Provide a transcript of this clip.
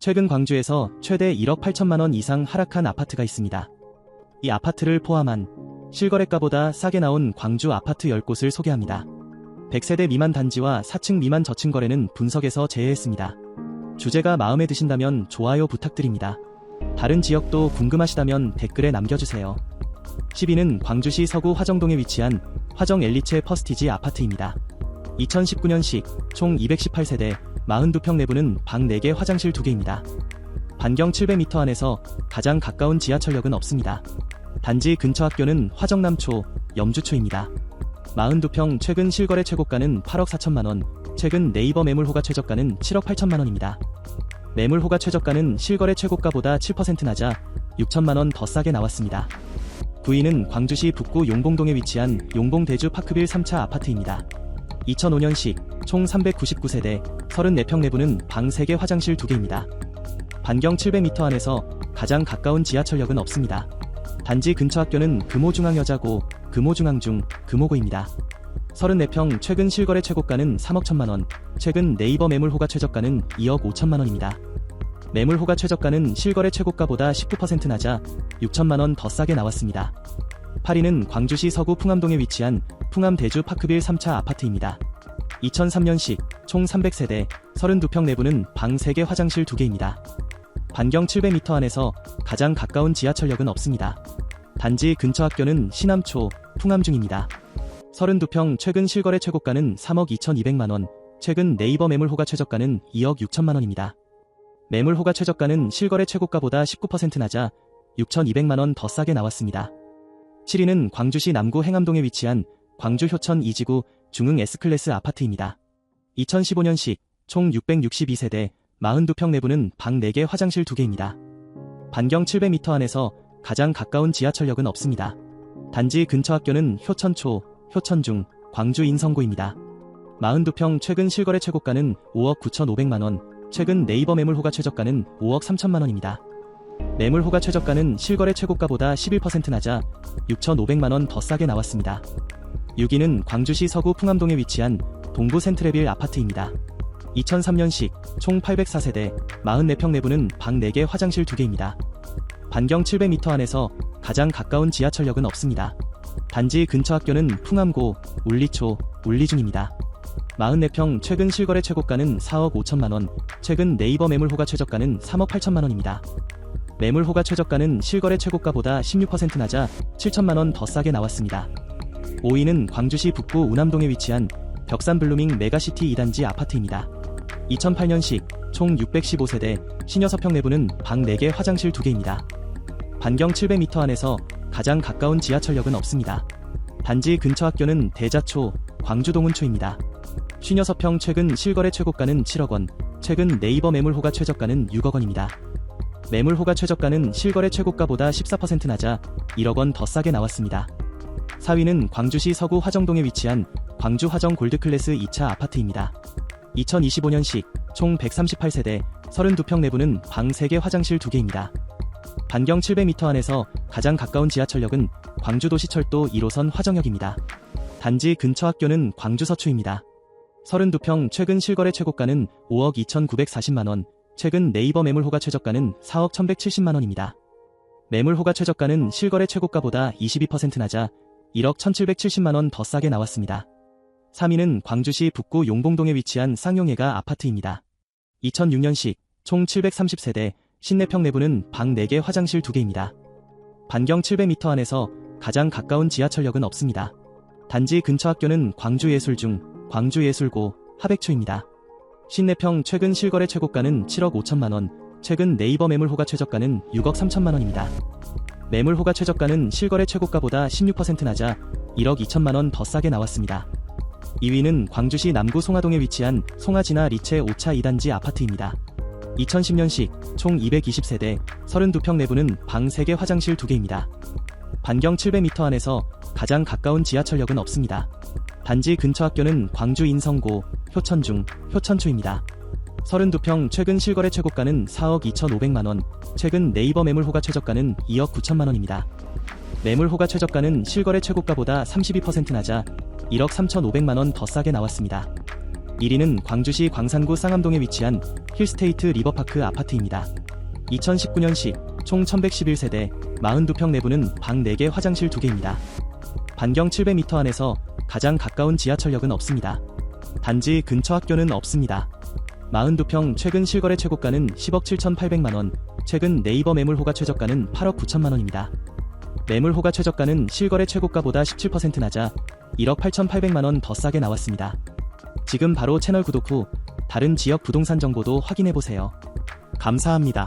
최근 광주에서 최대 1억 8천만 원 이상 하락한 아파트가 있습니다. 이 아파트를 포함한 실거래가보다 싸게 나온 광주 아파트 10곳을 소개합니다. 100세대 미만 단지와 4층 미만 저층 거래는 분석에서 제외했습니다. 주제가 마음에 드신다면 좋아요 부탁드립니다. 다른 지역도 궁금하시다면 댓글에 남겨주세요. 10위는 광주시 서구 화정동에 위치한 화정 엘리체 퍼스티지 아파트입니다. 2019년식 총 218세대 42평 내부는 방 4개 화장실 2개입니다. 반경 700m 안에서 가장 가까운 지하철역은 없습니다. 단지 근처 학교는 화정남초, 염주초입니다. 42평 최근 실거래 최고가는 8억 4천만 원, 최근 네이버 매물 호가 최저가는 7억 8천만 원입니다. 매물 호가 최저가는 실거래 최고가보다 7% 낮아 6천만 원 더 싸게 나왔습니다. 9위는 광주시 북구 용봉동에 위치한 용봉대주 파크빌 3차 아파트입니다. 2005년식 총 399세대 34평 내부는 방 3개 화장실 2개입니다. 반경 700m 안에서 가장 가까운 지하철역은 없습니다. 단지 근처 학교는 금호중앙여자고, 금호중앙중, 금호고입니다. 34평 최근 실거래 최고가는 3억 1천만원, 최근 네이버 매물 호가 최저가는 2억 5천만원입니다. 매물 호가 최저가는 실거래 최고가보다 19% 낮아 6천만원 더 싸게 나왔습니다. 8위는 광주시 서구 풍암동에 위치한 풍암대주 파크빌 3차 아파트입니다. 2003년식 총 300세대 32평 내부는 방 3개 화장실 2개입니다. 반경 700m 안에서 가장 가까운 지하철역은 없습니다. 단지 근처 학교는 신암초, 풍암중입니다. 32평 최근 실거래 최고가는 3억 2200만원, 최근 네이버 매물 호가 최저가는 2억 6천만원입니다. 매물 호가 최저가는 실거래 최고가보다 19% 낮아 6,200만원 더 싸게 나왔습니다. 7위는 광주시 남구 행암동에 위치한 광주 효천 2지구 중흥 S클래스 아파트입니다. 2015년식 총 662세대 42평 내부는 방 4개 화장실 2개입니다. 반경 700m 안에서 가장 가까운 지하철역은 없습니다. 단지 근처 학교는 효천초, 효천중, 광주 인성고입니다. 42평 최근 실거래 최고가는 5억 9,500만원, 최근 네이버 매물호가 최저가는 5억 3천만원입니다. 매물호가 최저가는 실거래 최고가보다 11% 낮아 6,500만원 더 싸게 나왔습니다. 6위는 광주시 서구 풍암동에 위치한 동부 센트레빌 아파트입니다. 2003년식 총 804세대 44평 내부는 방 4개 화장실 2개입니다. 반경 700m 안에서 가장 가까운 지하철역은 없습니다. 단지 근처 학교는 풍암고, 울리초, 울리중입니다. 44평 최근 실거래 최고가는 4억 5천만원, 최근 네이버 매물호가 최저가는 3억 8천만원입니다. 매물호가 최저가는 실거래 최고가보다 16% 낮아 7천만원 더 싸게 나왔습니다. 5위는 광주시 북구 우남동에 위치한 벽산 블루밍 메가시티 2단지 아파트입니다. 2008년식 총 615세대 신여서평 내부는 방 4개 화장실 2개입니다. 반경 700m 안에서 가장 가까운 지하철역은 없습니다. 단지 근처 학교는 대자초, 광주동은초입니다. 56평 최근 실거래 최고가는 7억 원, 최근 네이버 매물호가 최저가는 6억 원입니다. 매물호가 최저가는 실거래 최고가보다 14% 낮아 1억 원 더 싸게 나왔습니다. 4위는 광주시 서구 화정동에 위치한 광주 화정 골드클래스 2차 아파트입니다. 2025년식 총 138세대 32평 내부는 방 3개 화장실 2개입니다. 반경 700m 안에서 가장 가까운 지하철역은 광주도시철도 1호선 화정역입니다. 단지 근처 학교는 광주서초입니다. 32평 최근 실거래 최고가는 5억 2,940만원, 최근 네이버 매물호가 최저가는 4억 1,170만원입니다. 매물호가 최저가는 실거래 최고가보다 22% 낮아 1억 1,770만원 더 싸게 나왔습니다. 3위는 광주시 북구 용봉동에 위치한 쌍용예가 아파트입니다. 2006년식 총 730세대 14평 내부는 방 4개 화장실 2개입니다. 반경 700m 안에서 가장 가까운 지하철역은 없습니다. 단지 근처 학교는 광주예술중, 광주예술고, 하백초입니다. 14평 최근 실거래 최고가는 7억 5천만원, 최근 네이버 매물 호가 최저가는 6억 3천만원입니다. 매물 호가 최저가는 실거래 최고가보다 16% 낮아 1억 2천만 원 더 싸게 나왔습니다. 2위는 광주시 남구 송화동에 위치한 송화진화 리체 5차 2단지 아파트입니다. 2010년식 총 220세대 32평 내부는 방 3개 화장실 2개입니다. 반경 700m 안에서 가장 가까운 지하철역은 없습니다. 단지 근처 학교는 광주 인성고, 효천중, 효천초입니다. 32평 최근 실거래 최고가는 4억 2,500만 원, 최근 네이버 매물 호가 최저가는 2억 9천만 원입니다. 매물 호가 최저가는 실거래 최고가보다 32% 낮아 1억 3,500만 원 더 싸게 나왔습니다. 1위는 광주시 광산구 쌍암동에 위치한 힐스테이트 리버파크 아파트입니다. 2019년식 총 1111세대 42평 내부는 방 4개 화장실 2개입니다. 반경 700m 안에서 가장 가까운 지하철역은 없습니다. 단지 근처 학교는 없습니다. 42평 최근 실거래 최고가는 10억 7,800만 원, 최근 네이버 매물 호가 최저가는 8억 9천만 원입니다. 매물 호가 최저가는 실거래 최고가보다 17% 낮아 1억 8,800만 원 더 싸게 나왔습니다. 지금 바로 채널 구독 후 다른 지역 부동산 정보도 확인해 보세요. 감사합니다.